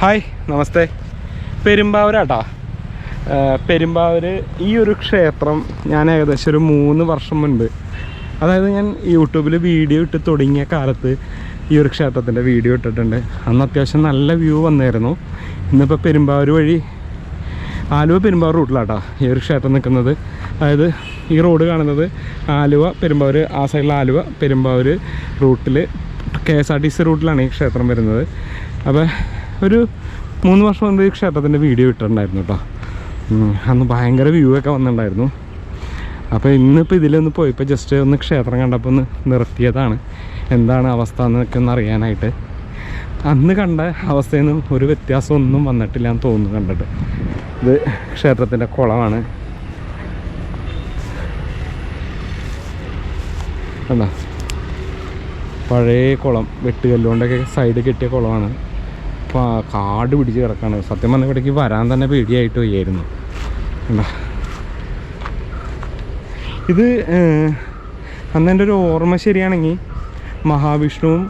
Hi നമസ്തേ. പെരുമ്പാവൂരാട്ടാ. പെരുമ്പാവൂർ ഈ ഒരു ക്ഷേത്രം ഞാൻ ഏകദേശം ഒരു മൂന്ന് വർഷം മുൻപ് അതായത് ഞാൻ യൂട്യൂബിൽ വീഡിയോ ഇട്ട് തുടങ്ങിയ കാലത്ത് ഈ ഒരു ക്ഷേത്രത്തിന്റെ വീഡിയോ ഇട്ടിട്ടുണ്ട്. അന്ന് അത്യാവശ്യം നല്ല വ്യൂ വന്നായിരുന്നു. ഇന്നിപ്പോൾ പെരുമ്പാവൂർ വഴി ആലുവ പെരുമ്പാവൂർ റൂട്ടിലാട്ടാ ഈ ഒരു ക്ഷേത്രം നിൽക്കുന്നത്. അതായത് ഈ റോഡ് കാണുന്നത് ആലുവ പെരുമ്പാവൂർ ആ സൈഡിൽ ആലുവ പെരുമ്പാവൂർ റൂട്ടിൽ K S R T C റൂട്ടിലാണ് ഈ ക്ഷേത്രം വരുന്നത്. അപ്പോൾ ഒരു മൂന്ന് വർഷം മുമ്പ് ഈ ക്ഷേത്രത്തിന്റെ വീഡിയോ ഇട്ടിട്ടുണ്ടായിരുന്നു കേട്ടോ അന്ന് ഭയങ്കര വ്യൂ ഒക്കെ വന്നിട്ടുണ്ടായിരുന്നു. അപ്പോൾ ഇന്നിപ്പോൾ ഇതിലൊന്ന് പോയപ്പോൾ ജസ്റ്റ് ഒന്ന് ക്ഷേത്രം കണ്ടപ്പോൾ ഒന്ന് നിർത്തിയതാണ്. എന്താണ് അവസ്ഥ എന്നൊക്കെ ഒന്ന് അറിയാനായിട്ട്. അന്ന് കണ്ട അവസ്ഥയിൽ നിന്നും ഒരു വ്യത്യാസമൊന്നും വന്നിട്ടില്ല എന്ന് തോന്നുന്നു കണ്ടിട്ട്. ഇത് ക്ഷേത്രത്തിന്റെ കുളമാണ്. എന്താ പഴയ കുളം വെട്ടുകല്ലുകൊണ്ടൊക്കെ സൈഡ് കെട്ടിയ കുളമാണ്. കാട് പിടിച്ച് കിടക്കാണ്. സത്യം പറഞ്ഞാൽ ഇവിടേക്ക് വരാൻ തന്നെ പേടിയായിട്ട് വയ്യായിരുന്നു. ഇത് അന്ന് എന്റെ ഒരു ഓർമ്മ ശരിയാണെങ്കിൽ മഹാവിഷ്ണുവും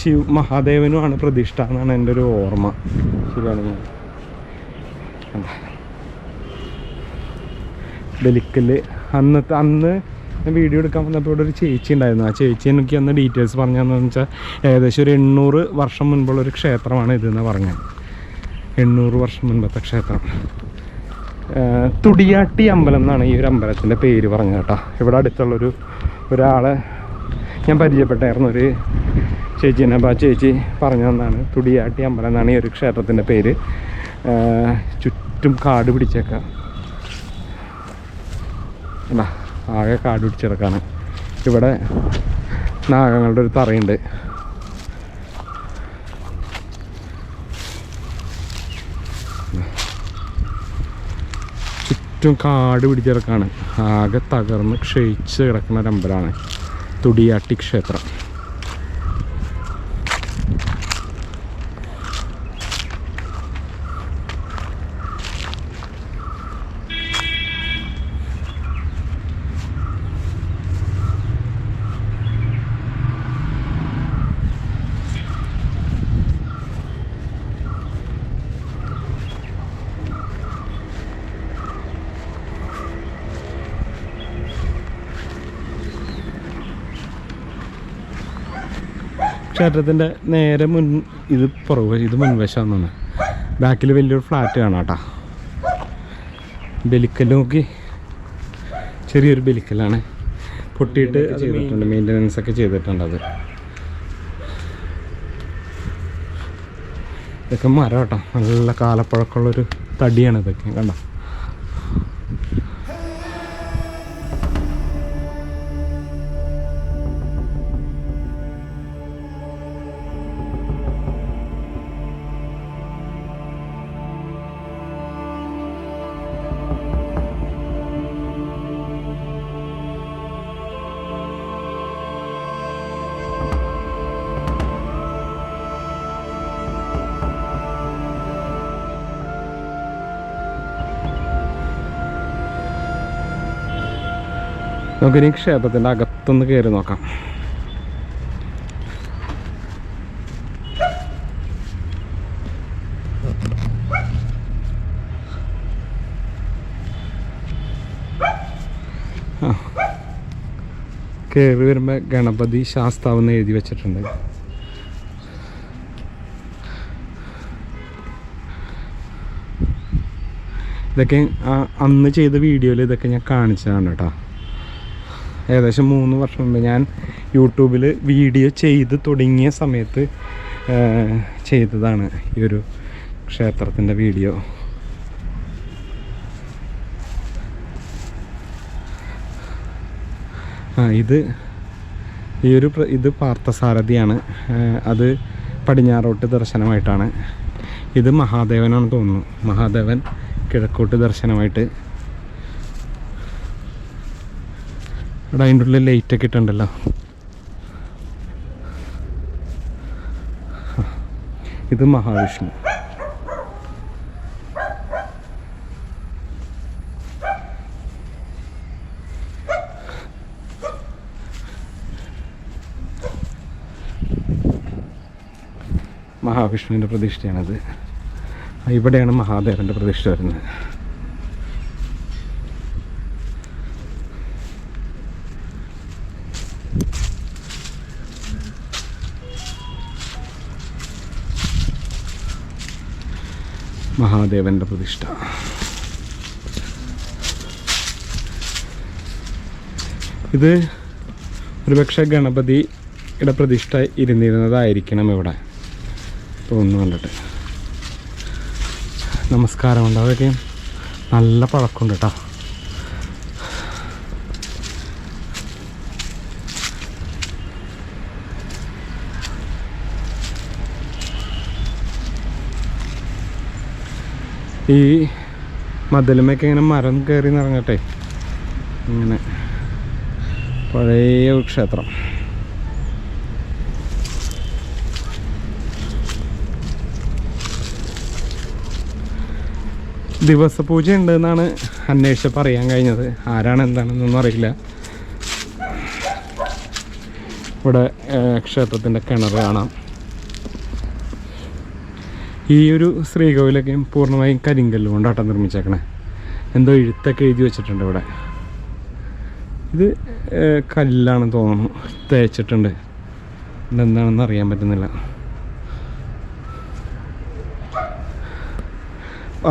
ശിവ മഹാദേവനുമാണ് പ്രതിഷ്ഠ എന്നാണ് എന്റെ ഒരു ഓർമ്മ. ശരിയാണെങ്കിൽ കണ്ടോ? ബലിക്കൽ അന്നത്തെ അന്ന് ഞാൻ വീഡിയോ എടുക്കാൻ വന്നപ്പോൾ ഇവിടെ ഒരു ചേച്ചി ഉണ്ടായിരുന്നു. ആ ചേച്ചി എനിക്ക് അന്ന് ഡീറ്റെയിൽസ് പറഞ്ഞു വെച്ചാൽ ഏകദേശം ഒരു എണ്ണൂറ് വർഷം മുൻപുള്ള ഒരു ക്ഷേത്രമാണ് ഇതെന്ന് പറഞ്ഞത്. എണ്ണൂറ് വർഷം മുൻപത്തെ ക്ഷേത്രം. തുടിയാട്ടി അമ്പലം എന്നാണ് ഈ ഒരു അമ്പലത്തിന്റെ പേര് പറഞ്ഞത് കേട്ടോ. ഇവിടെ അടുത്തുള്ളൊരു ഒരാളെ ഞാൻ പരിചയപ്പെട്ടായിരുന്നു. ഒരു ചേച്ചീനെ അപ്പോൾ ആ ചേച്ചി പറഞ്ഞു തന്നാണ് തുടിയാട്ടി അമ്പലം എന്നാണ് ഈ ഒരു ക്ഷേത്രത്തിന്റെ പേര്. ചുറ്റും കാട് പിടിച്ചേക്കാം. എന്താ ആകെ കാട് പിടിച്ചിറക്കാണ് ഇവിടെ നാഗങ്ങളുടെ ഒരു തറയുണ്ട്. ചുറ്റും കാട് പിടിച്ചിറക്കാണ്. ആകെ തകർന്ന് ക്ഷയിച്ച് കിടക്കുന്ന ഒരമ്പലമാണ് തുടിയാട്ടി ക്ഷേത്രം. ക്ഷേത്രത്തിന്റെ നേരെ മുൻ ഇത് പുറകു ഇത് മുൻവശമാണെന്ന് ബാക്കിൽ വലിയൊരു ഫ്ലാറ്റ് കാണാം കേട്ടോ. ബലിക്കല്ല് നോക്കി. ചെറിയൊരു ബലിക്കലാണ്. പൊട്ടിയിട്ട് ചെയ്തിട്ടുണ്ട്. മെയിന്റനൻസ് ഒക്കെ ചെയ്തിട്ടുണ്ട് അത്. ഇതൊക്കെ മരം കേട്ടോ. നല്ല കാലപ്പഴക്കമുള്ളൊരു തടിയാണ് ഇതൊക്കെ. കണ്ടോ? നമുക്കിനി ക്ഷേത്രത്തിന്റെ അകത്തുനിന്ന് കയറി നോക്കാം. കയറി വരുമ്പോൾ ഗണപതി ശാസ്താവ് എന്ന് എഴുതി വെച്ചിട്ടുണ്ട്. ഇതൊക്കെ അന്ന് ചെയ്ത വീഡിയോയിൽ ഇതൊക്കെ ഞാൻ കാണിച്ചതാണ് കേട്ടോ. ഏകദേശം മൂന്ന് വർഷം മുമ്പ് ഞാൻ യൂട്യൂബിൽ വീഡിയോ ചെയ്ത് തുടങ്ങിയ സമയത്ത് ചെയ്തതാണ് ഈ ഒരു ക്ഷേത്രത്തിന്റെ വീഡിയോ. ആ ഇത് ഈ ഒരു ഇത് പാർത്ഥസാരഥിയാണ്. അത് പടിഞ്ഞാറോട്ട് ദർശനമായിട്ടാണ്. ഇത് മഹാദേവനാണെന്ന് തോന്നുന്നു. മഹാദേവൻ കിഴക്കോട്ട് ദർശനമായിട്ട് ഇവിടെ അതിന്റെ ഉള്ളിൽ ലൈറ്റൊക്കെ ഇട്ടുണ്ടല്ലോ. ഇത് മഹാവിഷ്ണു. മഹാവിഷ്ണു മഹാവിഷ്ണുവിന്റെ പ്രതിഷ്ഠയാണത്. ഇവിടെയാണ് മഹാദേവന്റെ പ്രതിഷ്ഠ വരുന്നത്. മഹാദേവന്റെ പ്രതിഷ്ഠ. ഇത് ഒരുപക്ഷെ ഗണപതിയുടെ പ്രതിഷ്ഠ ഇരുന്നിരുന്നതായിരിക്കണം ഇവിടെ. തോന്നുന്നു കണ്ടിട്ട്. നമസ്കാരമുണ്ട്. അതൊക്കെ നല്ല പഴക്കമുണ്ട് കേട്ടോ ഈ മതിലുമൊക്കെ ഇങ്ങനെ മരം കയറി നിറങ്ങട്ടെ. ഇങ്ങനെ പഴയ ഒരു ക്ഷേത്രം ദിവസപൂജ ഉണ്ട് എന്നാണ് അന്വേഷിച്ചപ്പോൾ അറിയാൻ കഴിഞ്ഞത്. ആരാണ് എന്താണെന്നൊന്നും അറിയില്ല. ഇവിടെ ക്ഷേത്രത്തിന്റെ കിണർ കാണാം. ഈ ഒരു ശ്രീകോവിലൊക്കെ പൂർണമായും കരിങ്കല്ല് കൊണ്ടാട്ടം നിർമ്മിച്ചേക്കണേ. എന്തോ എഴുത്തൊക്കെ എഴുതി വെച്ചിട്ടുണ്ട് ഇവിടെ. ഇത് കല്ലാണ് കല്ലാണെന്ന് തോന്നുന്നു. തേച്ചിട്ടുണ്ട്. ഇതെന്താണെന്ന് അറിയാൻ പറ്റുന്നില്ല.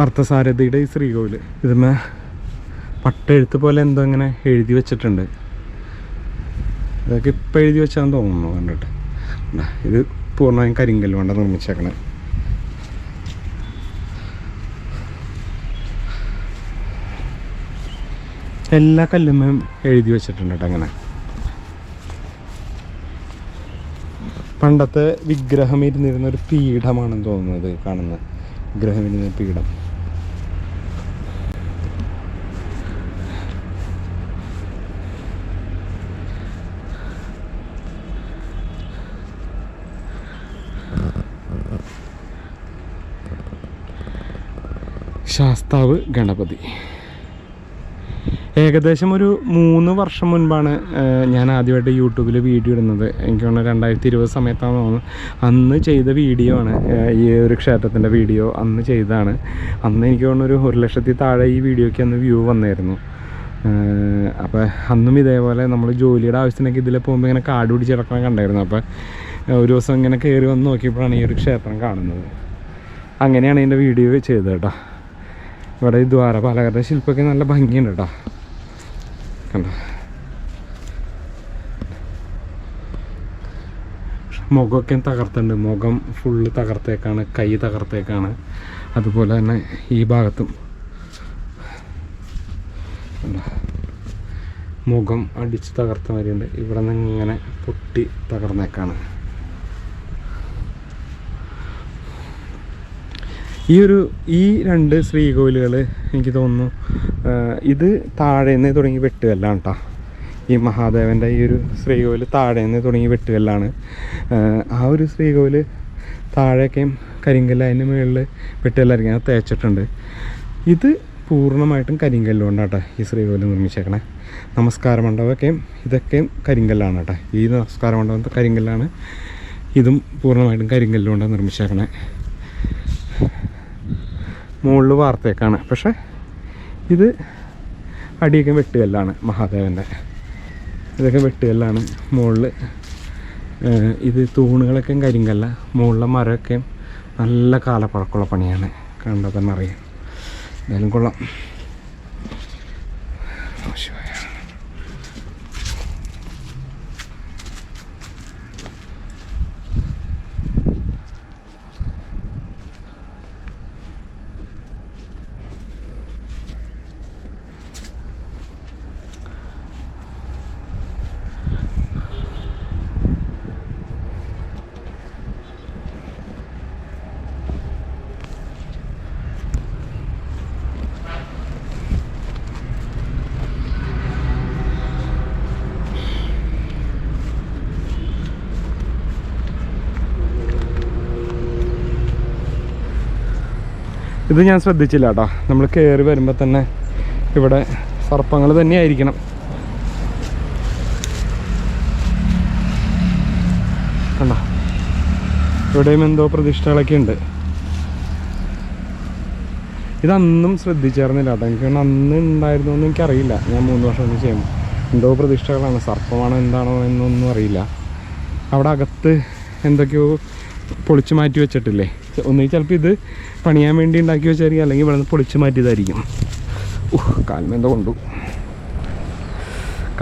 അർത്ഥസാരഥിയുടെ ഈ ശ്രീകോവിൽ ഇതിന്മേ പട്ടെഴുത്ത് പോലെ എന്തോ ഇങ്ങനെ എഴുതി വെച്ചിട്ടുണ്ട്. ഇതൊക്കെ ഇപ്പം എഴുതി വെച്ചാന്ന് തോന്നുന്നു കണ്ടിട്ട്. ഇത് പൂർണമായും കരിങ്കല്ല് കൊണ്ട് നിർമ്മിച്ചേക്കണേ. എല്ലാ കല്ലുമ്മയും എഴുതി വെച്ചിട്ടുണ്ട് കേട്ടോ അങ്ങനെ. പണ്ടത്തെ വിഗ്രഹം ഇരുന്നിരുന്ന ഒരു പീഠമാണെന്ന് തോന്നുന്നത് കാണുന്നത്. വിഗ്രഹം ഇരുന്ന പീഠം. ശാസ്താവ് ഗണപതി. ഏകദേശം ഒരു മൂന്ന് വർഷം മുൻപാണ് ഞാൻ ആദ്യമായിട്ട് യൂട്യൂബിൽ വീഡിയോ ഇടുന്നത്. എനിക്ക് തോന്നുന്നു രണ്ടായിരത്തി ഇരുപത് സമയത്താണ് തോന്നുന്നു. അന്ന് ചെയ്ത വീഡിയോ ആണ് ഈ ഒരു ക്ഷേത്രത്തിന്റെ വീഡിയോ അന്ന് ചെയ്തതാണ്. അന്ന് എനിക്ക് തോന്നുന്നു ഒരു ഒരു ലക്ഷത്തി താഴെ ഈ വീഡിയോയ്ക്ക് അന്ന് വ്യൂ വന്നായിരുന്നു. അപ്പോൾ അന്നും ഇതേപോലെ നമ്മൾ ജോലിയുടെ ആവശ്യത്തിനൊക്കെ ഇതിൽ പോകുമ്പോൾ ഇങ്ങനെ കാട് പിടിച്ച് കണ്ടായിരുന്നു. അപ്പോൾ ഒരു ദിവസം ഇങ്ങനെ കയറി വന്ന് നോക്കിയപ്പോഴാണ് ഈ ഒരു ക്ഷേത്രം കാണുന്നത്. അങ്ങനെയാണ് ഇതിന്റെ വീഡിയോ ചെയ്തത് കേട്ടോ. ഇവിടെ ഈ ദ്വാരപാലകരുടെ ശില്പമൊക്കെ നല്ല ഭംഗിയുണ്ട് കേട്ടോ. കണ്ടോ? മുഖമൊക്കെ തകർത്തുണ്ട് മുഖം ഫുള്ള് തകർത്തേക്കാണ് കൈ തകർത്തേക്കാണ്. അതുപോലെ തന്നെ ഈ ഭാഗത്തും? മുഖം അടിച്ച് തകർത്ത മാതിരിയുണ്ട്. ഇവിടെ നിന്ന് ഇങ്ങനെ പൊട്ടി തകർന്നേക്കാണ്. ഈ ഒരു ഈ രണ്ട് ശ്രീകോവിലുകൾ എനിക്ക് തോന്നുന്നു ഇത് താഴേന്ന് തുടങ്ങി വെട്ടുകല്ലാണ് കേട്ടോ ഈ മഹാദേവന്റെ ഈ ഒരു ശ്രീകോവിൽ താഴേന്ന് തുടങ്ങി വെട്ടുകല്ലാണ്. ആ, ഒരു ശ്രീകോവിൽ താഴേക്കേം കരിങ്കല്ല് അതിന് മുകളിൽ വെട്ടുകല്ലായിരിക്കും അത് തേച്ചിട്ടുണ്ട്. ഇത് പൂർണമായിട്ടും കരിങ്കല്ല് കൊണ്ടാണ് കേട്ടോ ഈ ശ്രീകോവിൽ നിർമ്മിച്ചേക്കണേ. നമസ്കാര മണ്ഡപമൊക്കെയും ഇതൊക്കെയും കരിങ്കല്ലാണ് കേട്ടോ ഈ നമസ്കാര മണ്ഡപത്തെ കരിങ്കല്ലാണ്. ഇതും പൂർണമായിട്ടും കരിങ്കല്ലുകൊണ്ടാണ് നിർമ്മിച്ചേക്കണേ. മുകളിൽ വാർത്തേക്കാണ്. പക്ഷേ ഇത് അടിയൊക്കെ വെട്ടുകല്ലാണ് മഹാദേവന്റെ. ഇതൊക്കെ വെട്ടുകല്ലാണ് മുകളിൽ ഇത് തൂണുകളൊക്കെ കരിങ്കല്ല മുകളിലെ മരമൊക്കെ നല്ല കാലപ്പഴക്കമുള്ള പണിയാണ്. കണ്ടാൽ തന്നെ അറിയാം എന്തായാലും കൊള്ളാം. ശിവായ. ഇത് ഞാൻ ശ്രദ്ധിച്ചില്ല കേട്ടോ നമ്മൾ കയറി വരുമ്പോൾ തന്നെ ഇവിടെ സർപ്പങ്ങൾ തന്നെയായിരിക്കണം. കണ്ടോ? ഇവിടെയും എന്തോ പ്രതിഷ്ഠകളൊക്കെ ഉണ്ട്. ഇതന്നും ശ്രദ്ധിച്ചായിരുന്നില്ല കേട്ടോ എനിക്ക് അന്ന് ഉണ്ടായിരുന്നു എന്ന് എനിക്കറിയില്ല. ഞാൻ മൂന്ന് വർഷം ഒന്ന് ചെയ്യുമ്പോൾ എന്തോ പ്രതിഷ്ഠകളാണ്. സർപ്പമാണോ എന്താണോ എന്നൊന്നും അറിയില്ല. അവിടെ അകത്ത് എന്തൊക്കെയോ പൊളിച്ചു മാറ്റി വെച്ചിട്ടില്ലേ? ഒന്നുകിൽ ചിലപ്പോൾ ഇത് പണിയാൻ വേണ്ടി ഉണ്ടാക്കി വെച്ചായിരിക്കും അല്ലെങ്കിൽ നിന്ന് പൊളിച്ച് മാറ്റിയതായിരിക്കും. ഉഹ്, കാൽമെന്തോ കൊണ്ടു.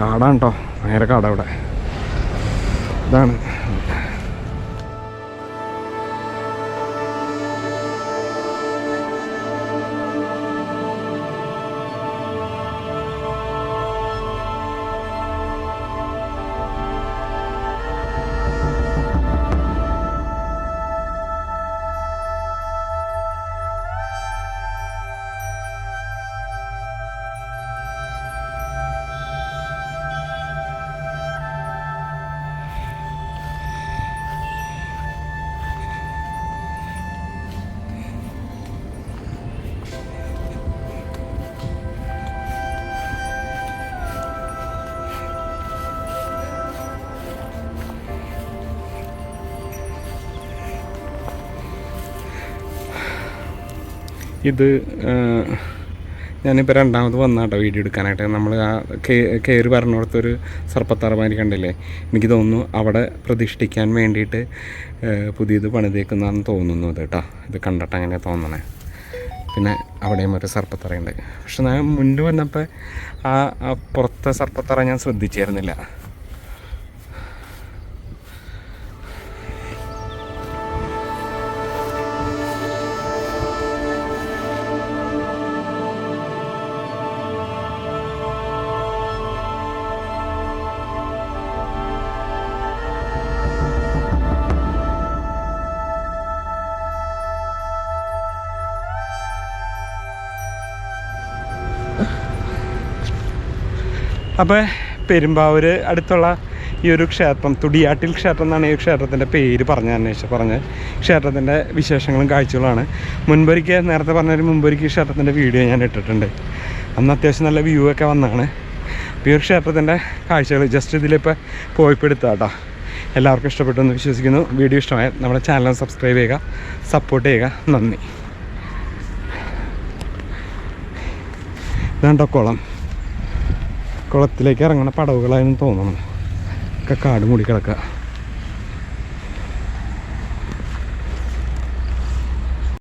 കാടാണ് കേട്ടോ ഭയങ്കര കാടാ ഇവിടെ. ഇതാണ് ഇത് ഞാനിപ്പോൾ രണ്ടാമത് വന്നാട്ടോ വീഡിയോ എടുക്കാനായിട്ട്. നമ്മൾ ആ കയറി പറഞ്ഞോടത്തൊരു സർപ്പത്തറമാരി കണ്ടില്ലേ? എനിക്ക് തോന്നുന്നു അവിടെ പ്രതിഷ്ഠിക്കാൻ വേണ്ടിയിട്ട് പുതിയത് പണിതേക്കുന്നതാണെന്ന് തോന്നുന്നു അത് കേട്ടോ. ഇത് കണ്ടിട്ട് അങ്ങനെ തോന്നണേ. പിന്നെ അവിടെയും ഒരു സർപ്പത്തറയുണ്ട്. പക്ഷെ ഞാൻ മുന്നേ വന്നപ്പോൾ ആ പുറത്തെ സർപ്പത്തറ ഞാൻ ശ്രദ്ധിച്ചായിരുന്നില്ല അപ്പോൾ പെരുമ്പാവൂർ അടുത്തുള്ള ഈ ഒരു ക്ഷേത്രം തുടിയാട്ടിൽ ക്ഷേത്രം എന്നാണ് ഈ ക്ഷേത്രത്തിന്റെ പേര് പറഞ്ഞ അന്വേഷിച്ച് പറഞ്ഞ് ക്ഷേത്രത്തിന്റെ വിശേഷങ്ങളും കാഴ്ചകളാണ് മുൻപൊരിക്കൽ നേരത്തെ പറഞ്ഞൊരു മുൻപൊരിക്ക് ക്ഷേത്രത്തിന്റെ വീഡിയോ ഞാൻ ഇട്ടിട്ടുണ്ട്. അന്ന് അത്യാവശ്യം നല്ല വ്യൂ ഒക്കെ വന്നതാണ്. ഈ ഒരു ക്ഷേത്രത്തിന്റെ കാഴ്ചകൾ ജസ്റ്റ് ഇതിലിപ്പോൾ പോയിപ്പെടുത്തുക കേട്ടോ എല്ലാവർക്കും ഇഷ്ടപ്പെട്ടു എന്ന് വിശ്വസിക്കുന്നു. വീഡിയോ ഇഷ്ടമായാൽ നമ്മുടെ ചാനൽ സബ്സ്ക്രൈബ് ചെയ്യുക സപ്പോർട്ട് ചെയ്യുക. നന്ദി. ഇതാണ്ടോ കുളം. കുളത്തിലേക്ക് ഇറങ്ങണ പടവുകളായെന്ന് തോന്നണം ഒക്കെ കാട് മൂടി കിടക്കുക.